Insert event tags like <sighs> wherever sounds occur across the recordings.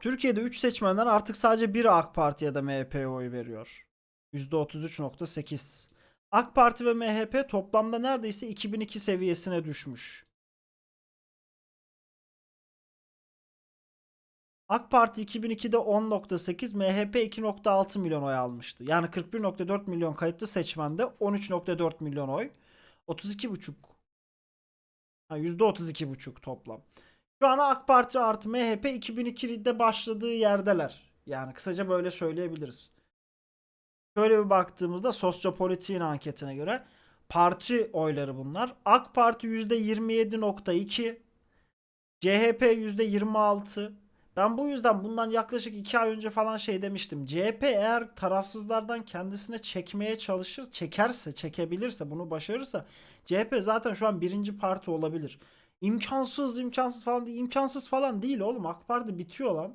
Türkiye'de 3 seçmenden artık sadece biri AK Parti ya da MHP'ye oy veriyor. %33.8. AK Parti ve MHP toplamda neredeyse 2002 seviyesine düşmüş. AK Parti 2002'de 10.8, MHP 2.6 milyon oy almıştı. Yani 41.4 milyon kayıtlı seçmende 13.4 milyon oy. 32.5. Ha, %32.5 toplam. Şu an AK Parti artı MHP 2002'de başladığı yerdeler. Yani kısaca böyle söyleyebiliriz. Şöyle bir baktığımızda sosyopolitiğin anketine göre parti oyları bunlar. AK Parti %27.2, CHP %26. Ben bu yüzden bundan yaklaşık 2 ay önce falan şey demiştim. CHP eğer tarafsızlardan kendisine çekmeye çalışır, çekerse, çekebilirse, bunu başarırsa CHP zaten şu an birinci parti olabilir. İmkansız, imkansız falan değil. imkansız falan değil oğlum. AK Parti bitiyor lan.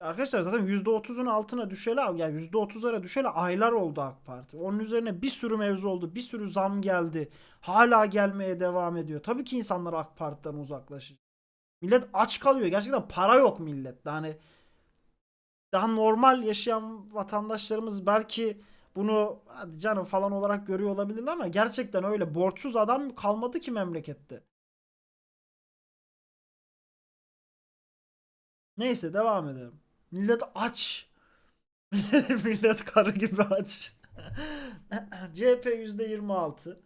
Arkadaşlar zaten %30'un altına düşeli ya yani %30'lara düşeli aylar oldu AK Parti. Onun üzerine bir sürü mevzu oldu. Bir sürü zam geldi. Hala gelmeye devam ediyor. Tabii ki insanlar AK Parti'den uzaklaşacak. Millet aç kalıyor. Gerçekten para yok millette. Hani daha normal yaşayan vatandaşlarımız belki bunu hadi canım falan olarak görüyor olabilirler ama gerçekten öyle borçsuz adam kalmadı ki memlekette. Neyse devam edelim. Millet aç. <laughs> Millet karı gibi aç. <laughs> CHP %26.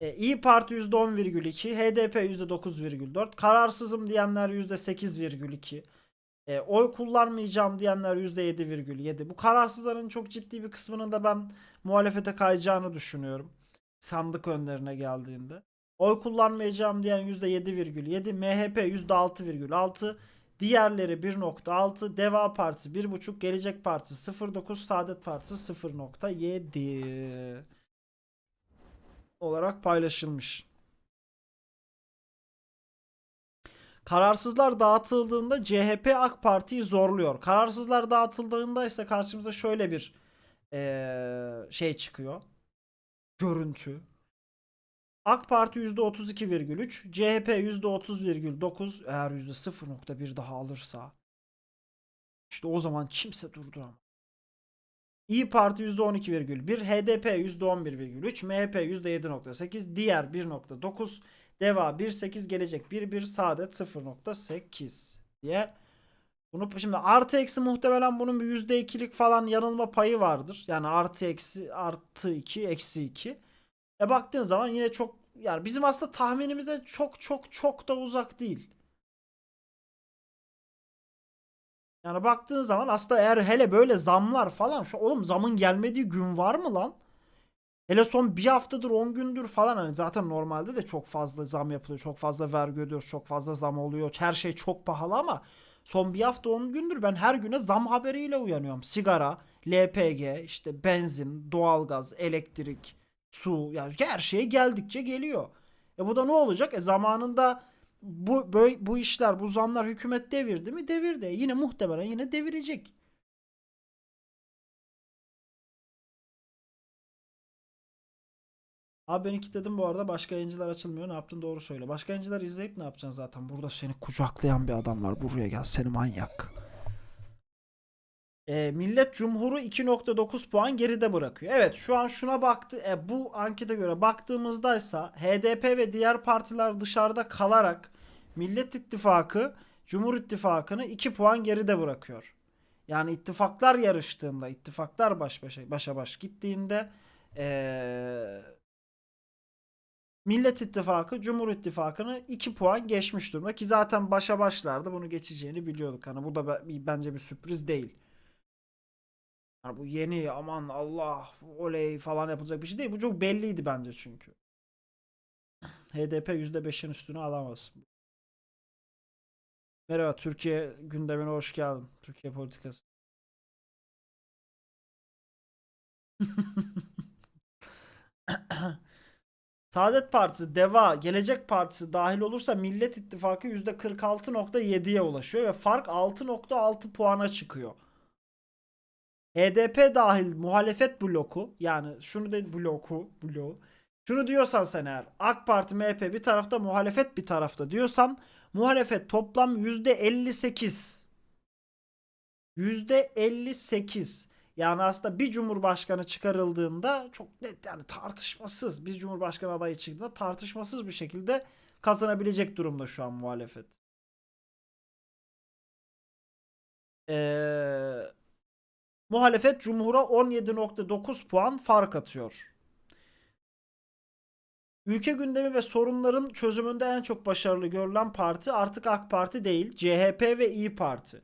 E, İyi Parti %10,2. HDP %9,4. Kararsızım diyenler %8,2. E, oy kullanmayacağım diyenler %7,7. Bu kararsızların çok ciddi bir kısmının da ben muhalefete kayacağını düşünüyorum. Sandık önlerine geldiğinde. Oy kullanmayacağım diyen %7,7. MHP %6,6. Diğerleri 1.6, Deva Partisi 1.5, Gelecek Partisi 0.9, Saadet Partisi 0.7 olarak paylaşılmış. Kararsızlar dağıtıldığında CHP AK Parti'yi zorluyor. Kararsızlar dağıtıldığında ise karşımıza şöyle bir eee, şey çıkıyor. Görüntü. AK Parti %32,3, CHP %30,9 eğer %0.1 daha alırsa işte o zaman kimse durduramaz. İyi Parti %12,1, HDP %11,3, MHP %7,8, diğer 1,9, Deva 1,8, Gelecek 1,1, Saadet 0,8 diye bunu şimdi artı eksi muhtemelen bunun bir %2'lik falan yanılma payı vardır. Yani artı eksi artı 2 eksi 2. E baktığın zaman yine çok yani bizim aslında tahminimize çok çok çok da uzak değil. Yani baktığın zaman aslında eğer hele böyle zamlar falan şu oğlum zamın gelmediği gün var mı lan? Hele son bir haftadır 10 gündür falan hani zaten normalde de çok fazla zam yapılıyor. Çok fazla vergi ödüyoruz. Çok fazla zam oluyor. Her şey çok pahalı ama son bir hafta 10 gündür ben her güne zam haberiyle uyanıyorum. Sigara, LPG, işte benzin, doğalgaz, elektrik, su yani her şey geldikçe geliyor. E bu da ne olacak? E zamanında bu böyle, bu işler, bu zamlar hükümet devirdi mi? Devirdi. E yine muhtemelen yine devirecek. Abi ben kilitledim bu arada. Başka yayıncılar açılmıyor. Ne yaptın doğru söyle. Başka yayıncılar izleyip ne yapacaksın zaten? Burada seni kucaklayan bir adam var. Buraya gel. Seni manyak. E, Millet Cumhur'u 2.9 puan geride bırakıyor. Evet şu an şuna baktı. E, bu ankete göre baktığımızdaysa HDP ve diğer partiler dışarıda kalarak Millet İttifakı Cumhur İttifakı'nı 2 puan geride bırakıyor. Yani ittifaklar yarıştığında, ittifaklar baş başa, başa baş gittiğinde eee, Millet İttifakı Cumhur İttifakı'nı 2 puan geçmiş durumda ki zaten başa başlardı bunu geçeceğini biliyorduk. Hani bu da be- bence bir sürpriz değil. Yani bu yeni aman Allah oley falan yapılacak bir şey değil. Bu çok belliydi bence çünkü. HDP %5'in üstüne alamaz. Merhaba Türkiye gündemine hoş geldin. Türkiye politikası. <laughs> Saadet Partisi, Deva, Gelecek Partisi dahil olursa Millet İttifakı %46.7'ye ulaşıyor ve fark 6.6 puana çıkıyor. HDP dahil muhalefet bloku yani şunu de bloku bloğu şunu diyorsan sen eğer AK Parti MHP bir tarafta muhalefet bir tarafta diyorsan Muhalefet toplam %58. %58. Yani aslında bir cumhurbaşkanı çıkarıldığında çok net yani tartışmasız bir cumhurbaşkanı adayı çıktığında tartışmasız bir şekilde kazanabilecek durumda şu an muhalefet. Ee, muhalefet Cumhur'a 17.9 puan fark atıyor. Ülke gündemi ve sorunların çözümünde en çok başarılı görülen parti artık AK Parti değil, CHP ve İyi Parti.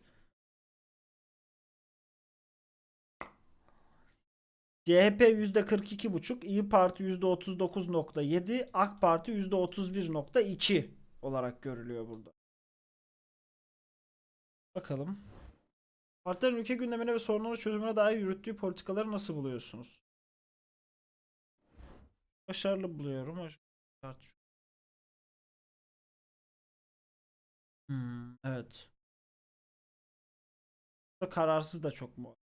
CHP %42,5, İyi Parti %39,7, AK Parti %31,2 olarak görülüyor burada. Bakalım. Partilerin ülke gündemine ve sorunları çözümüne dair yürüttüğü politikaları nasıl buluyorsunuz? Başarılı buluyorum. Hmm, evet. Kararsız da çok mu?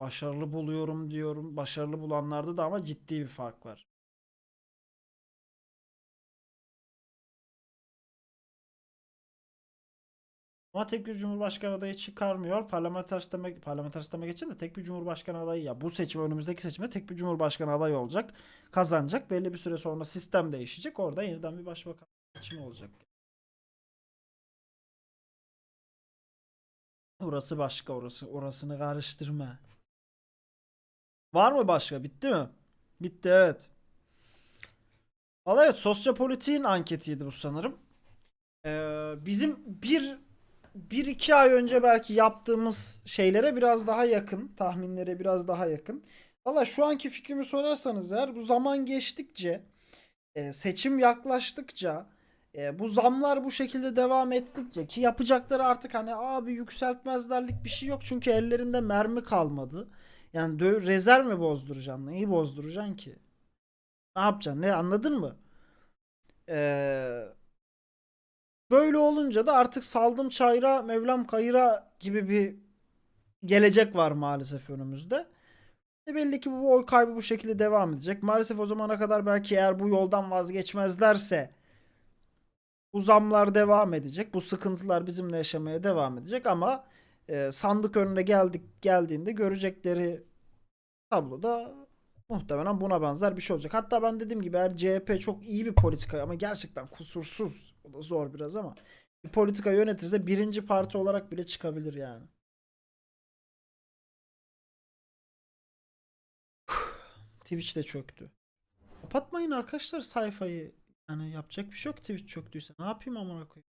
Başarılı buluyorum diyorum. Başarılı bulanlarda da ama ciddi bir fark var. Ama tek bir cumhurbaşkanı adayı çıkarmıyor. Parlamenter sisteme, parlamenter sisteme geçin de tek bir cumhurbaşkanı adayı ya bu seçim önümüzdeki seçimde tek bir cumhurbaşkanı adayı olacak. Kazanacak. Belli bir süre sonra sistem değişecek. Orada yeniden bir başbakan seçimi olacak. Orası başka orası. Orasını karıştırma. Var mı başka? Bitti mi? Bitti evet. Valla evet sosyopolitiğin anketiydi bu sanırım. Ee, bizim bir bir iki ay önce belki yaptığımız şeylere biraz daha yakın. Tahminlere biraz daha yakın. Valla şu anki fikrimi sorarsanız eğer bu zaman geçtikçe e, seçim yaklaştıkça e, bu zamlar bu şekilde devam ettikçe ki yapacakları artık hani abi yükseltmezlerlik bir şey yok çünkü ellerinde mermi kalmadı. Yani dö- rezerv mi bozduracaksın? Neyi bozduracaksın ki? Ne yapacaksın? Ne anladın mı? Eee Böyle olunca da artık saldım çayra Mevlam kayıra gibi bir gelecek var maalesef önümüzde. E belli ki bu oy kaybı bu şekilde devam edecek. Maalesef o zamana kadar belki eğer bu yoldan vazgeçmezlerse bu zamlar devam edecek. Bu sıkıntılar bizimle yaşamaya devam edecek ama e, sandık önüne geldik geldiğinde görecekleri tabloda muhtemelen buna benzer bir şey olacak. Hatta ben dediğim gibi eğer CHP çok iyi bir politika ama gerçekten kusursuz. O da zor biraz ama bir politika yönetirse birinci parti olarak bile çıkabilir yani. <sighs> Twitch de çöktü. Kapatmayın arkadaşlar sayfayı. Yani yapacak bir şey yok Twitch çöktüyse. Ne yapayım amına koyayım?